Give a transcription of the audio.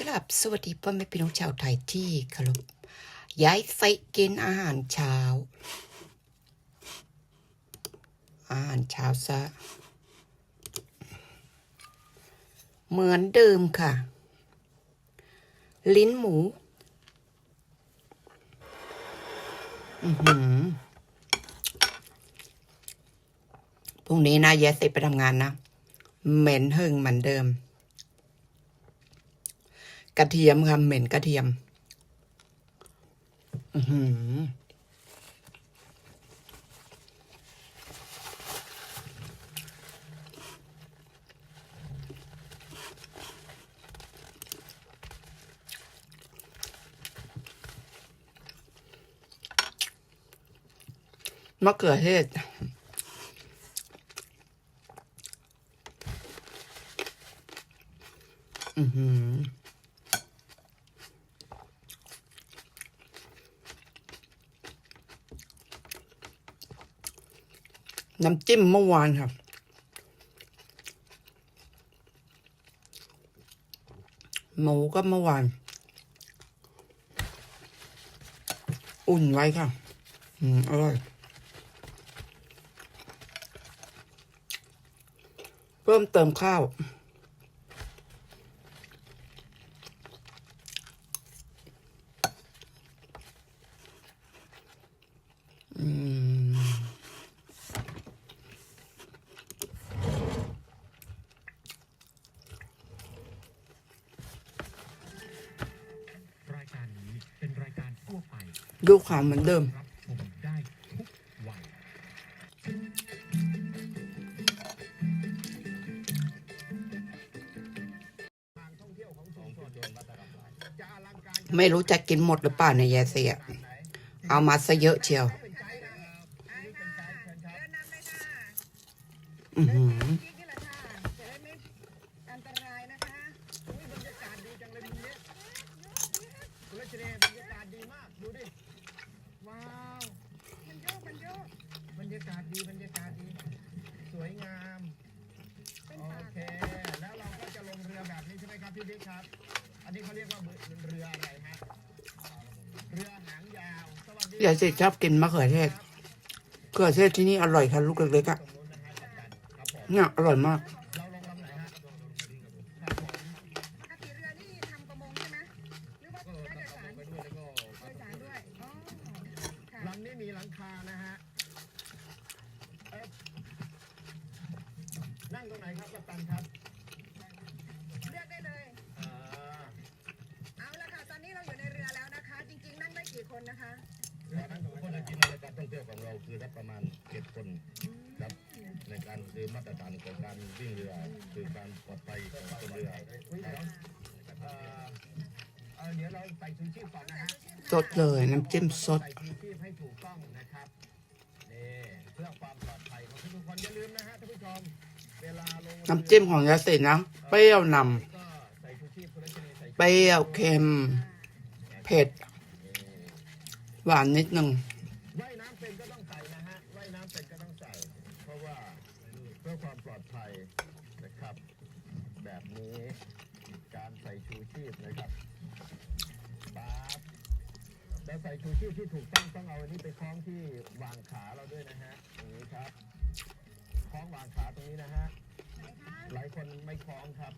กลับสวัสดีพ่อแม่พี่น้องชาวไทยที่เคารพย้ายไฟกินอาหารเช้า อาหารเช้าซะ เหมือนเดิมค่ะ ลิ้นหมู อือหือพรุ่งนี้นะแยสเสร็จไปทำงานนะ เหม็นหึงเหมือนเดิม กระเทียมค่ะเหม็นกระเทียม อือมะเขือเทศอือหือ น้ำจิ้มเมื่อวานครับ หมูก็เมื่อวาน อุ่นไว้ค่ะ อืม อร่อย เพิ่มเติมข้าว อืม รายการนี้เป็นรายการทั่ว ดูข่าวเหมือนเดิม ไม่รู้จะกินหมดหรือเปล่าในยแยเสีย เอามาซะเยอะเชียว อือหือ นี่แหละค่ะจะได้ไม่อันตรายนะคะอุ้ยบรรยากาศดีจังเลยมุมนี้คุณรัชเดชบรรยากาศดีมาก ดูดิ ว้าว มันโยกมันโยกบรรยากาศดี บรรยากาศดี สวยงาม โอเค แล้วเราก็จะลงเรือแบบนี้ใช่ไหมครับ พี่บิ๊กครับ อันนี้เขาเรียกว่าเรืออะไรฮะ เรือหางยาวสวัสดียายสิชอบกินมะเขือเทศมะเขือเทศที่นี่อร่อยค่ะลูกเล็กๆอะเนี่ยอร่อยมาก เราลงลำไหนฮะครับผมปกติเรือนี่ทำประมงใช่ไหมหรือว่าได้โดยสาร ไปด้วยแล้วก็ โดยสารด้วย อ๋อ ค่ะ ลำนี้มีหลังคานะฮะเอ๊ะนั่งตรงไหนครับกัปตันครับ เลือกได้เลย อ่า เอาละค่ะ ตอนนี้เราอยู่ในเรือแล้วนะคะ จริง ๆ นั่ งได้กี่คนนะคะคนในกินในการท่องเที่ยวของเราคือรับประมาณเจ็ดคนครับในการคือมาตรฐานของการวิ่งเรือคือการปลอดภัยของคนเรืออุ๊ยเดี๋ยวเอ่อเอ่อเดี๋ยวเราใส่ชูชีพก่อนนะฮะสดเลยน้ำจิ้มสดใส่ชูชีพให้ถูกต้องนะครับนี่เพื่อความปลอดภัยของทุกคนอย่าลืมนะฮะท่านผู้ชมเวลาลงน้ำจิ้มของยายสินะเปรี้ยวนก็ใส่ชูชีพคุณรัชนีใส่ำเปรี้ยวเค็มเผ็ด หวานนิดนึงว่ายน้ำเป็นก็ต้องใส่นะฮะว่ายน้ำเป็นก็ต้องใส่ เพราะว่าเพื่อความปลอดภัยนะครับ แบบนี้การใส่ชูชีพนะครับป๊าบแล้วใส่ชูชีพที่ถูกต้องต้องเอาอันนี้ไปคล้องที่วางขาเราด้วยนะฮะอย่างนี้ครับคล้องวางขาตรงนี้นะฮะหลายคนไม่คล้องครับ